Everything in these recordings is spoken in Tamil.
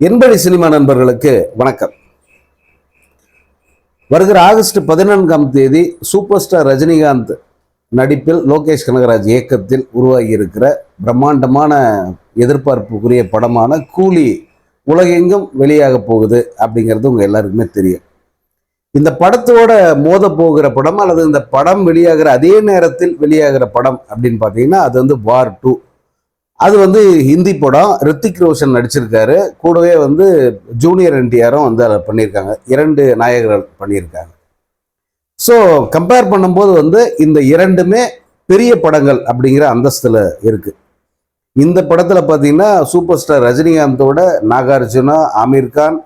என்படி சினிமா நண்பர்களுக்கு வணக்கம். வருகிற ஆகஸ்ட் பதினான்காம் தேதி சூப்பர் ஸ்டார் ரஜினிகாந்த் நடிப்பில் லோகேஷ் கனகராஜ் இயக்கத்தில் உருவாகியிருக்கிற பிரம்மாண்டமான எதிர்பார்ப்புக்குரிய படமான கூலி உலகெங்கும் வெளியாக போகுது அப்படிங்கிறது உங்கள் எல்லாருக்குமே தெரியும். இந்த படத்தோட மோத போகிற படம் அல்லது இந்த படம் வெளியாகிற அதே நேரத்தில் வெளியாகிற படம் அப்படின்னு பார்த்தீங்கன்னா அது வந்து வார் டூ. அது வந்து ஹிந்தி படம். ரித்திக் ரோஷன் நடிச்சிருக்காரு. கூடவே வந்து ஜூனியர் என்டிஆரும் வந்து அதில் பண்ணியிருக்காங்க. இரண்டு நாயகர்கள் பண்ணியிருக்காங்க. ஸோ கம்பேர் பண்ணும்போது வந்து இந்த இரண்டுமே பெரிய படங்கள் அப்படிங்கிற அந்தஸ்தில் இருக்குது இந்த படத்தில் பார்த்தீங்கன்னா சூப்பர் ஸ்டார் ரஜினிகாந்தோட நாகார்ஜுனா ஆமீர் கான்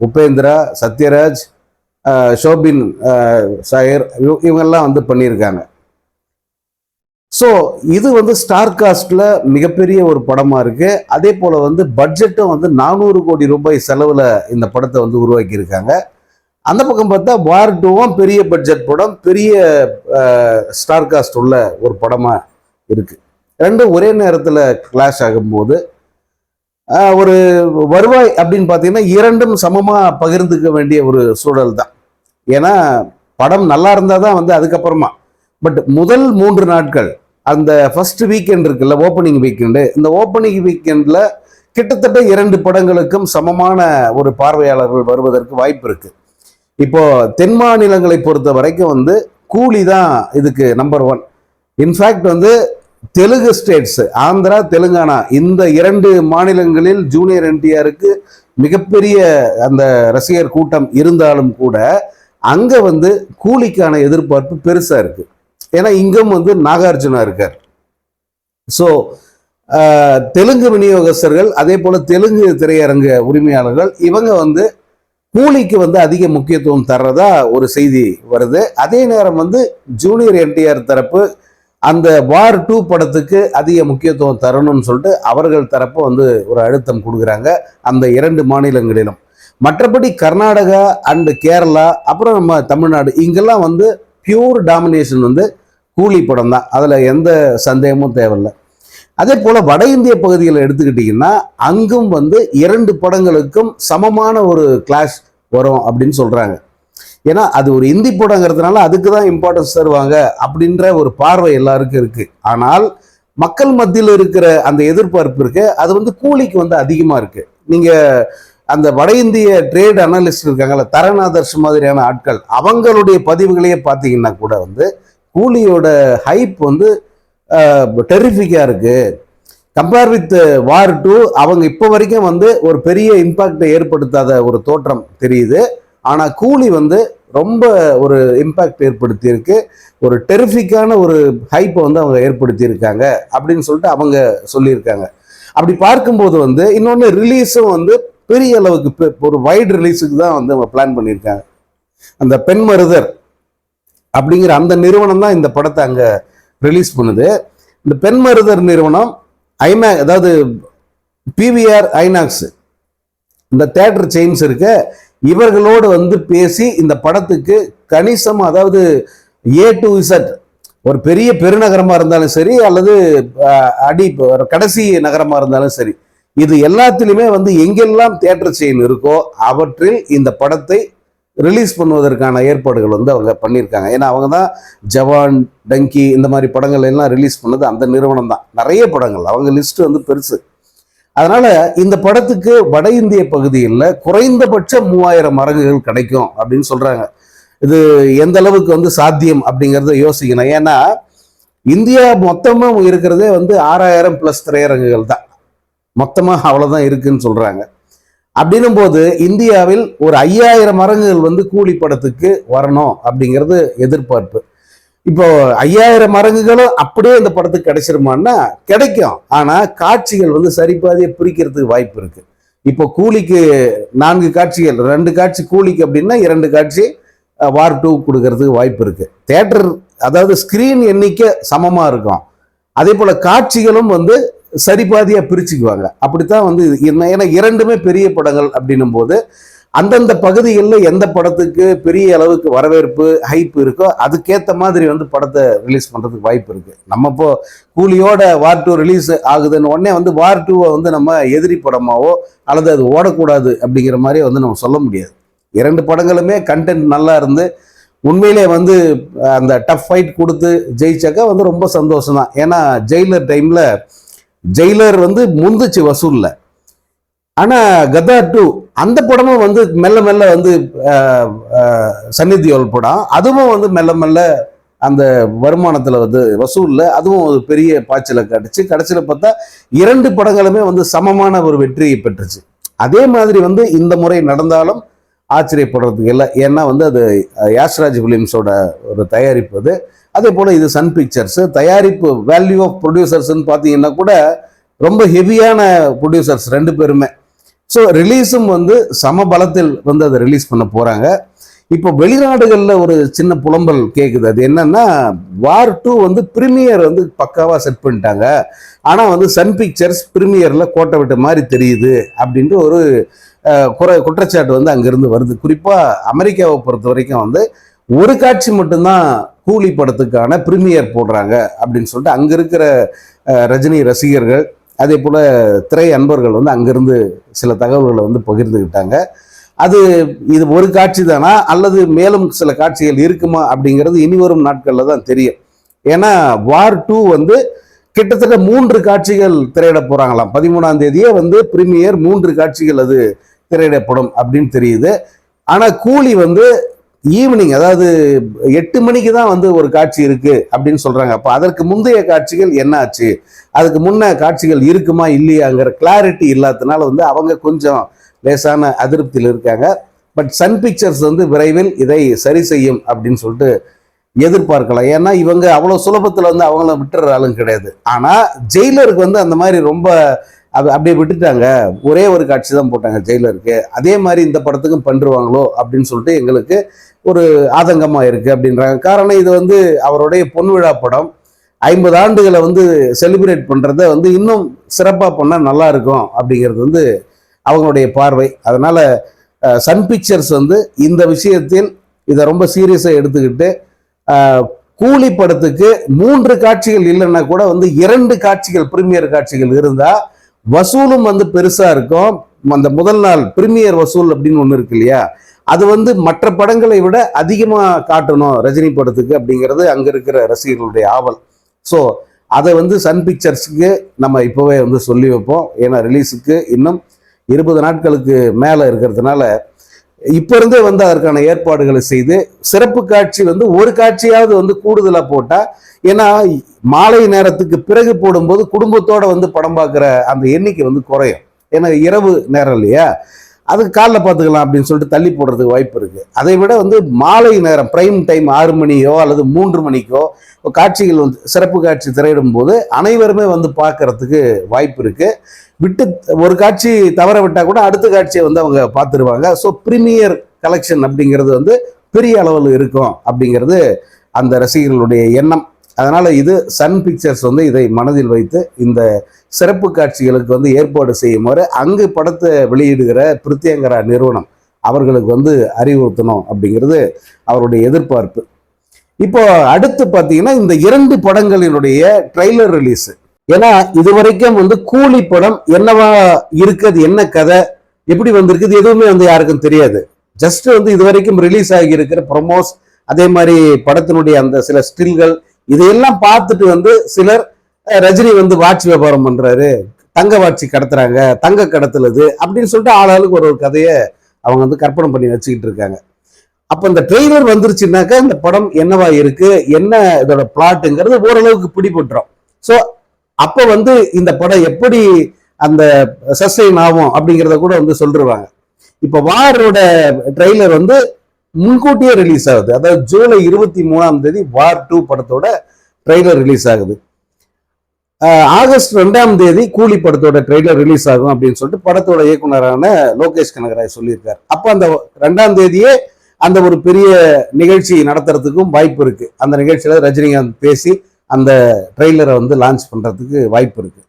உபேந்திரா சத்யராஜ் ஷோபின் சாயர் இவங்கெல்லாம் வந்து பண்ணியிருக்காங்க. ஸோ இது வந்து ஸ்டார் காஸ்டில் மிகப்பெரிய ஒரு படமாக இருக்குது அதே போல் வந்து பட்ஜெட்டும் வந்து நானூறு கோடி ரூபாய் செலவில் இந்த படத்தை வந்து உருவாக்கியிருக்காங்க. அந்த பக்கம் பார்த்தா வார் டூவும் பெரிய பட்ஜெட் படம் பெரிய ஸ்டார் காஸ்ட் உள்ள ஒரு படமாக இருக்குது ரெண்டும் ஒரே நேரத்தில் கிளாஷ் ஆகும்போது ஒரு வருவாய் அப்படின்னு பார்த்தீங்கன்னா இரண்டும் சமமாக பகிர்ந்துக்க வேண்டிய ஒரு சூழல் தான் ஏன்னா படம் நல்லா இருந்தால் தான் வந்து அதுக்கப்புறமா பட் முதல் மூன்று நாட்கள் அந்த ஃபர்ஸ்ட் வீக்கெண்ட் இருக்குல்ல ஓப்பனிங் வீக்கெண்டு இந்த ஓப்பனிங் வீக்கெண்டில் கிட்டத்தட்ட இரண்டு படங்களுக்கும் சமமான ஒரு பார்வையாளர்கள் வருவதற்கு வாய்ப்பு இருக்கு. இப்போ தென் மாநிலங்களை பொறுத்த வரைக்கும் வந்து கூலி தான் இதுக்கு நம்பர் ஒன் இன்ஃபேக்ட் வந்து தெலுங்கு ஸ்டேட்ஸ் ஆந்திரா தெலுங்கானா இந்த இரண்டு மாநிலங்களில் ஜூனியர் என்டிஆருக்கு மிகப்பெரிய அந்த ரசிகர் கூட்டம் இருந்தாலும் கூட அங்க வந்து கூலிக்கான எதிர்பார்ப்பு பெருசா இருக்கு. ஏன்னா இங்கும் வந்து நாகார்ஜுனா இருக்கார். ஸோ தெலுங்கு விநியோகஸ்தர்கள் அதே போல் தெலுங்கு திரையரங்க உரிமையாளர்கள் இவங்க வந்து கூலிக்கு வந்து அதிக முக்கியத்துவம் தர்றதா ஒரு செய்தி வருது. அதே நேரம் வந்து ஜூனியர் என்டிஆர் தரப்பு அந்த வார் டூ படத்துக்கு அதிக முக்கியத்துவம் தரணும்னு சொல்லிட்டு அவர்கள் தரப்பு வந்து ஒரு அழுத்தம் கொடுக்குறாங்க அந்த இரண்டு மாநிலங்களிலும். மற்றபடி கர்நாடகா அண்டு கேரளா அப்புறம் நம்ம தமிழ்நாடு இங்கெல்லாம் வந்து பியூர் டாமினேஷன் வந்து கூலி படம் தான். அதில் எந்த சந்தேகமும் தேவையில்லை. அதே போல் வட இந்திய பகுதிகளை எடுத்துக்கிட்டிங்கன்னா அங்கும் வந்து இரண்டு படங்களுக்கும் சமமான ஒரு கிளாஷ் வரும் அப்படின்னு சொல்கிறாங்க ஏன்னா அது ஒரு இந்தி படங்கிறதுனால அதுக்கு தான் இம்பார்ட்டன்ஸ் தருவாங்க அப்படின்ற ஒரு பார்வை எல்லாருக்கும் இருக்குது ஆனால் மக்கள் மத்தியில் இருக்கிற அந்த எதிர்பார்ப்பு இருக்கு. அது வந்து கூலிக்கு வந்து அதிகமாக இருக்குது நீங்கள் அந்த வட இந்திய ட்ரேட் அனலிஸ்ட் இருக்காங்கல்ல தரநாதர்ஷ் மாதிரியான ஆட்கள் அவங்களுடைய பதிவுகளையே பார்த்தீங்கன்னா கூட வந்து கூலியோட ஹைப் வந்து டெரிஃபிக்காக இருக்குது கம்பேர் வித் வார் டூ அவங்க இப்போ வரைக்கும் வந்து ஒரு பெரிய இம்பாக்டை ஏற்படுத்தாத ஒரு தோற்றம் தெரியுது. ஆனால் கூலி வந்து ரொம்ப ஒரு இம்பாக்ட் ஏற்படுத்தியிருக்கு. ஒரு டெரிஃபிக்கான ஒரு ஹைப்பை வந்து அவங்க ஏற்படுத்தியிருக்காங்க அப்படின்னு சொல்லிட்டு அவங்க சொல்லியிருக்காங்க. அப்படி பார்க்கும்போது வந்து இன்னொன்று ரிலீஸும் வந்து பெரிய அளவுக்கு பெ- ஒரு வைட் ரிலீஸுக்கு தான் வந்து அவங்க பிளான் பண்ணியிருக்காங்க. அந்த பெண் மருதர் அப்படிங்கிற அந்த நிறுவனம் தான் இந்த படத்தை அங்கே ரிலீஸ் பண்ணுது. இந்த பெண் மருதர் நிறுவனம் ஐமே அதாவது பிவிஆர் ஐநாக்ஸ் இந்த தேட்டர் செயின்ஸ் இருக்க. இவர்களோடு வந்து பேசி இந்த படத்துக்கு கணிசம் அதாவது ஏ டு இசட் ஒரு பெரிய பெருநகரமாக இருந்தாலும் சரி அல்லது அடி ஒரு கடைசி நகரமாக இருந்தாலும் சரி இது எல்லாத்திலுமே வந்து எங்கெல்லாம் தேட்டர் செயின் இருக்கோ அவற்றில் இந்த படத்தை ரிலீஸ் பண்ணுவதற்கான ஏற்பாடுகள் வந்து அவங்க பண்ணியிருக்காங்க. ஏன்னா அவங்க தான் ஜவான் டங்கி இந்த மாதிரி படங்கள் எல்லாம் ரிலீஸ் பண்ணது அந்த நிறுவனம் தான். நிறைய படங்கள். அவங்க லிஸ்ட் வந்து பெருசு. அதனால இந்த படத்துக்கு வட இந்திய பகுதியில் குறைந்தபட்ச மூவாயிரம் மரங்குகள் கிடைக்கும் அப்படின்னு சொல்றாங்க. இது எந்த அளவுக்கு வந்து சாத்தியம் அப்படிங்கிறத யோசிக்கணும். ஏன்னா இந்தியா மொத்தமாக இருக்கிறதே வந்து ஆறாயிரம் பிளஸ் திரையரங்குகள் தான். மொத்தமாக அவ்வளோதான் இருக்குன்னு சொல்றாங்க. அப்படின்னும் போது இந்தியாவில் ஒரு ஐயாயிரம் மரங்குகள் வந்து கூலி படத்துக்கு வரணும் அப்படிங்கிறது எதிர்பார்ப்பு. இப்போ ஐயாயிரம் மரங்குகளும் அப்படியே இந்த படத்துக்கு கிடைச்சிருமான்னா கிடைக்கும். ஆனால் காட்சிகள் வந்து சரிபாதியை பிரிக்கிறதுக்கு வாய்ப்பு இருக்கு. இப்போ கூலிக்கு நான்கு காட்சிகள் ரெண்டு காட்சி கூலிக்கு அப்படின்னா இரண்டு காட்சி வார் டூ கொடுக்கறதுக்கு வாய்ப்பு இருக்கு. தேட்டர் அதாவது ஸ்கிரீன் எண்ணிக்கை சமமாக இருக்கும். அதே போல காட்சிகளும் வந்து சரிபாதியாக பிரிச்சுக்குவாங்க. அப்படித்தான் வந்து ஏன்னா இரண்டுமே பெரிய படங்கள் அப்படின்னும் போது அந்தந்த பகுதிகளில் எந்த படத்துக்கு பெரிய அளவுக்கு வரவேற்பு ஹைப் இருக்கோ அதுக்கேற்ற மாதிரி வந்து படத்தை ரிலீஸ் பண்ணுறதுக்கு வாய்ப்பு இருக்குது நம்ம இப்போ கூலியோட வார் டூ ரிலீஸ் ஆகுதுன்னு உடனே வந்து வார் டூவை வந்து நம்ம எதிரி படமாவோ அல்லது அது ஓடக்கூடாது அப்படிங்கிற மாதிரி வந்து நம்ம சொல்ல முடியாது. இரண்டு படங்களுமே கண்டென்ட் நல்லா இருந்து உண்மையிலே வந்து அந்த டஃப் ஃபைட் கொடுத்து ஜெயிச்சாக்கா வந்து ரொம்ப சந்தோஷம் தான் ஏன்னா ஜெயிலர் டைமில் ஜெயிலர் வந்து முந்துச்சு வசூலில். ஆனால் கதா டூ அந்த படமும் வந்து மெல்ல மெல்ல வந்து சன்னிதியோல் படம். அதுவும் வந்து மெல்ல மெல்ல அந்த வருமானத்தில் வந்து வசூலில். அதுவும் ஒரு பெரிய பாய்ச்சலை கிடச்சி கடைசியில் பார்த்தா இரண்டு படங்களுமே வந்து சமமான ஒரு வெற்றியை பெற்றுச்சு. அதே மாதிரி வந்து இந்த முறை நடந்தாலும் ஆச்சரியப்படுறதுக்கு இல்லை. ஏன்னா வந்து அது யாஸ்ராஜ் யாஷ்ராஜ் ஃபிலிம்ஸோட ஒரு தயாரிப்பு அது. அதே போல் இது சன் பிக்சர்ஸ். தயாரிப்பு வேல்யூ ஆஃப் ப்ரொடியூசர்ஸ்ன்னு பார்த்தீங்கன்னா கூட ரொம்ப ஹெவியான ப்ரொடியூசர்ஸ் ரெண்டு பேருமே. ஸோ ரிலீஸும் வந்து சம பலத்தில் வந்து அதை ரிலீஸ் பண்ண போகிறாங்க இப்போ வெளிநாடுகளில் ஒரு சின்ன புலம்பல் கேட்குது அது என்னன்னா வார் டூ வந்து ப்ரீமியர் வந்து பக்காவாக செட் பண்ணிட்டாங்க. ஆனால் வந்து சன் பிக்சர்ஸ் ப்ரீமியரில் கோட்டை விட்ட மாதிரி தெரியுது அப்படின்ட்டு ஒரு குறை குற்றச்சாட்டு வந்து அங்கேருந்து வருது. குறிப்பாக அமெரிக்காவை பொறுத்த வரைக்கும் வந்து ஒரு காட்சி மட்டும்தான் கூலி படத்துக்கான ப்ரீமியர் போடுறாங்க அப்படின்னு சொல்லிட்டு அங்கே இருக்கிற ரஜினி ரசிகர்கள் அதே போல் திரை அன்பர்கள் வந்து அங்கேருந்து சில தகவல்களை வந்து பகிர்ந்துக்கிட்டாங்க அது இது ஒரு காட்சி தானா? அல்லது மேலும் சில காட்சிகள் இருக்குமா? அப்படிங்கிறது இனி வரும் நாட்களில் தான் தெரியும். ஏன்னா வார் டூ வந்து கிட்டத்தட்ட மூன்று காட்சிகள் திரையிட போகிறாங்களாம் பதிமூணாம் தேதியே வந்து ப்ரீமியர் மூன்று காட்சிகள் அது திரையிடப்படும் அப்படின்னு தெரியுது. ஆனால் கூலி வந்து ஈவினிங் அதாவது எட்டு மணிக்கு தான் வந்து ஒரு காட்சி இருக்கு அப்படின்னு சொல்றாங்க. அப்போ அதற்கு முந்தைய காட்சிகள் என்ன ஆச்சு அதுக்கு முன்ன காட்சிகள் இருக்குமா இல்லையாங்கிற கிளாரிட்டி இல்லாததுனால வந்து அவங்க கொஞ்சம் லேசான அதிருப்தியில் இருக்காங்க. பட் சன் பிக்சர்ஸ் வந்து விரைவில் இதை சரி செய்யும் அப்படின்னு சொல்லிட்டு எதிர்பார்க்கலாம். ஏன்னா இவங்க அவ்வளோ சுலபத்தில் வந்து அவங்கள விட்டுற ஆளும் கிடையாது. ஆனால் ஜெயிலருக்கு வந்து அந்த மாதிரி ரொம்ப அது அப்படியே விட்டுட்டாங்க. ஒரே ஒரு காட்சி தான் போட்டாங்க ஜெயிலருக்கு அதே மாதிரி இந்த படத்துக்கும் பண்ணுருவாங்களோ அப்படின்னு சொல்லிட்டு எங்களுக்கு ஒரு ஆதங்கமாக இருக்குது அப்படின்றாங்க. காரணம் இது வந்து அவருடைய பொன் விழா படம். ஐம்பது ஆண்டுகளை வந்து செலிப்ரேட் பண்ணுறத வந்து இன்னும் சிறப்பாக பண்ணால் நல்லா இருக்கும் அப்படிங்கிறது வந்து அவங்களுடைய பார்வை. அதனால் சன் பிக்சர்ஸ் வந்து இந்த விஷயத்தில் இதை ரொம்ப சீரியஸாக எடுத்துக்கிட்டு கூலி படத்துக்கு மூன்று காட்சிகள் இல்லைன்னா கூட வந்து இரண்டு காட்சிகள் பிரீமியர் காட்சிகள் இருந்தால் வசூலும் வந்து பெருசாக இருக்கும். அந்த முதல் நாள் பிரீமியர் வசூல் அப்படின்னு ஒன்று இருக்கு இல்லையா? அது வந்து மற்ற படங்களை விட அதிகமாக காட்டணும் ரஜினி படத்துக்கு அப்படிங்கிறது அங்கே இருக்கிற ரசிகர்களுடைய ஆவல். ஸோ அதை வந்து சன் பிக்சர்ஸுக்கு நம்ம இப்போவே வந்து சொல்லி வைப்போம். ஏன்னா ரிலீஸுக்கு இன்னும் இருபது நாட்களுக்கு மேலே இருக்கிறதுனால இப்போ இருந்தே வந்து அதற்கான ஏற்பாடுகளை செய்து சிறப்பு காட்சி வந்து ஒரு காட்சியாவது வந்து கூடுதலாக போட்டால் ஏன்னா மாலை நேரத்துக்கு பிறகு போடும்போது குடும்பத்தோட வந்து படம் பார்க்குற அந்த எண்ணிக்கை வந்து குறையும். ஏன்னா இரவு நேரம் இல்லையா? அதுக்கு காலைல பார்த்துக்கலாம் அப்படின்னு சொல்லிட்டு தள்ளி போடுறதுக்கு வாய்ப்பு இருக்குது அதை விட வந்து மாலை நேரம் பிரைம் டைம் ஆறு மணியோ அல்லது மூன்று மணிக்கோ காட்சிகள் வந்து சிறப்பு காட்சி திரையிடும் போது அனைவருமே வந்து பார்க்கறதுக்கு வாய்ப்பு இருக்குது விட்டு ஒரு காட்சி தவற விட்டால் கூட அடுத்த காட்சியை வந்து அவங்க பார்த்துருவாங்க. ஸோ ப்ரீமியர் கலெக்ஷன் அப்படிங்கிறது வந்து பெரிய அளவில் இருக்கும் அப்படிங்கிறது அந்த ரசிகர்களுடைய எண்ணம். அதனால் இது சன் பிக்சர்ஸ் வந்து இதை மனதில் வைத்து இந்த சிறப்பு காட்சிகளுக்கு வந்து ஏற்பாடு செய்யுமாறு அங்கு படத்தை வெளியிடுகிற பிரித்தியங்கரா நிறுவனம் அவர்களுக்கு வந்து அறிவுறுத்தணும் அப்படிங்கிறது அவருடைய எதிர்பார்ப்பு. இப்போ அடுத்து பார்த்தீங்கன்னா இந்த இரண்டு படங்களினுடைய ட்ரெய்லர் ரிலீஸ் ஏன்னா இதுவரைக்கும் வந்து கூலி படம் என்னவா இருக்குது என்ன கதை எப்படி வந்திருக்குது எதுவுமே வந்து யாருக்கும் தெரியாது. ஜஸ்ட் வந்து இதுவரைக்கும் ரிலீஸ் ஆகி இருக்கிற ப்ரொமோஸ் அதே மாதிரி படத்தினுடைய அந்த சில ஸ்டில்கள் இதையெல்லாம் பார்த்துட்டு வந்து சிலர் ரஜினி வந்து வாட்ச் வியாபாரம் பண்றாரு தங்க வாட்சி கடத்துறாங்க தங்க கடத்துலது அப்படின்னு சொல்லிட்டு ஆளாளுக்கு ஒரு ஒரு கதையை அவங்க வந்து கற்பனை பண்ணி வச்சுக்கிட்டு இருக்காங்க. அப்ப இந்த ட்ரெய்லர் வந்துருச்சுனாக்கா இந்த படம் என்னவா இருக்கு என்ன இதோட பிளாட்டுங்கிறது ஓரளவுக்கு பிடிபட்டுரும். ஸோ அப்ப வந்து இந்த படம் எப்படி அந்த சஸ்டைன் ஆகும் அப்படிங்கிறத கூட வந்து சொல்லிருவாங்க. இப்போ வாரோட ட்ரெய்லர் வந்து முன்கூட்டியே ரிலீஸ் ஆகுது. அதாவது ஜூலை இருபத்தி மூணாம் தேதி வார் டூ படத்தோட ட்ரெய்லர் ரிலீஸ் ஆகுது. ஆகஸ்ட் ரெண்டாம் தேதி கூலி படத்தோட ட்ரெய்லர் ரிலீஸ் ஆகும் அப்படின்னு சொல்லிட்டு படத்தோட இயக்குனரான லோகேஷ் கனகராய் சொல்லியிருக்காரு. அப்போ அந்த ரெண்டாம் தேதியே அந்த ஒரு பெரிய நிகழ்ச்சி நடத்துறதுக்கும் வாய்ப்பு இருக்கு. அந்த நிகழ்ச்சியில் ரஜினிகாந்த் பேசி அந்த ட்ரெய்லரை வந்து லான்ச் பண்றதுக்கு வாய்ப்பு இருக்கு.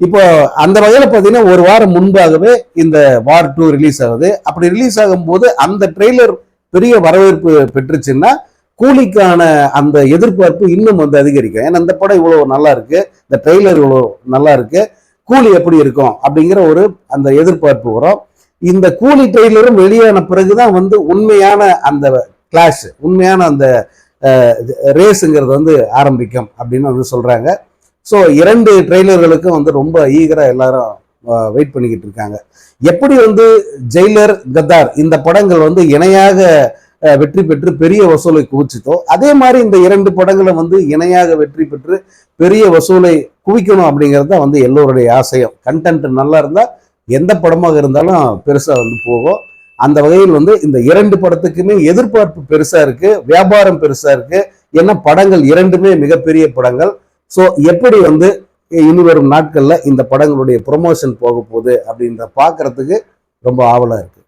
இப்போ அந்த வகையில் பார்த்தீங்கன்னா ஒரு வாரம் முன்பாகவே இந்த வார் டூ ரிலீஸ் ஆகுது. அப்படி ரிலீஸ் ஆகும்போது அந்த ட்ரெய்லர் பெரிய வரவேற்பு பெற்றுச்சுன்னா கூலிக்கான அந்த எதிர்பார்ப்பு இன்னும் வந்து அதிகரிக்கும். ஏன்னா இந்த படம் இவ்வளோ நல்லா இருக்கு இந்த ட்ரெய்லர் இவ்வளோ நல்லா இருக்கு கூலி எப்படி இருக்கும் அப்படிங்கிற ஒரு அந்த எதிர்பார்ப்பு வரும். இந்த கூலி ட்ரெய்லரும் வெளியான பிறகுதான் வந்து உண்மையான அந்த கிளாஷ் உண்மையான அந்த ரேஸுங்கிறது வந்து ஆரம்பிக்கும் அப்படின்னு வந்து சொல்றாங்க. ஸோ இரண்டு ட்ரெய்லர்களுக்கும் வந்து ரொம்ப ஈகராக எல்லாரும் வெயிட் பண்ணிக்கிட்டு இருக்காங்க. எப்படி வந்து ஜெயிலர் கத்தார் இந்த படங்கள் வந்து இணையாக வெற்றி பெற்று பெரிய வசூலை குவிச்சுதோ அதே மாதிரி இந்த இரண்டு படங்களை வந்து இணையாக வெற்றி பெற்று பெரிய வசூலை குவிக்கணும் அப்படிங்கிறது தான் வந்து எல்லோருடைய ஆசையும். கண்டென்ட் நல்லா இருந்தால் எந்த படமாக இருந்தாலும் பெருசாக வந்து போகும். அந்த வகையில் வந்து இந்த இரண்டு படத்துக்குமே எதிர்பார்ப்பு பெருசாக இருக்குது வியாபாரம் பெருசாக இருக்குது ஏன்னா படங்கள் இரண்டுமே மிகப்பெரிய படங்கள். ஸோ எப்படி வந்து இனி வரும் இந்த படங்களுடைய ப்ரொமோஷன் போக போகுது அப்படின்ற பார்க்கறதுக்கு ரொம்ப ஆவலாக இருக்குது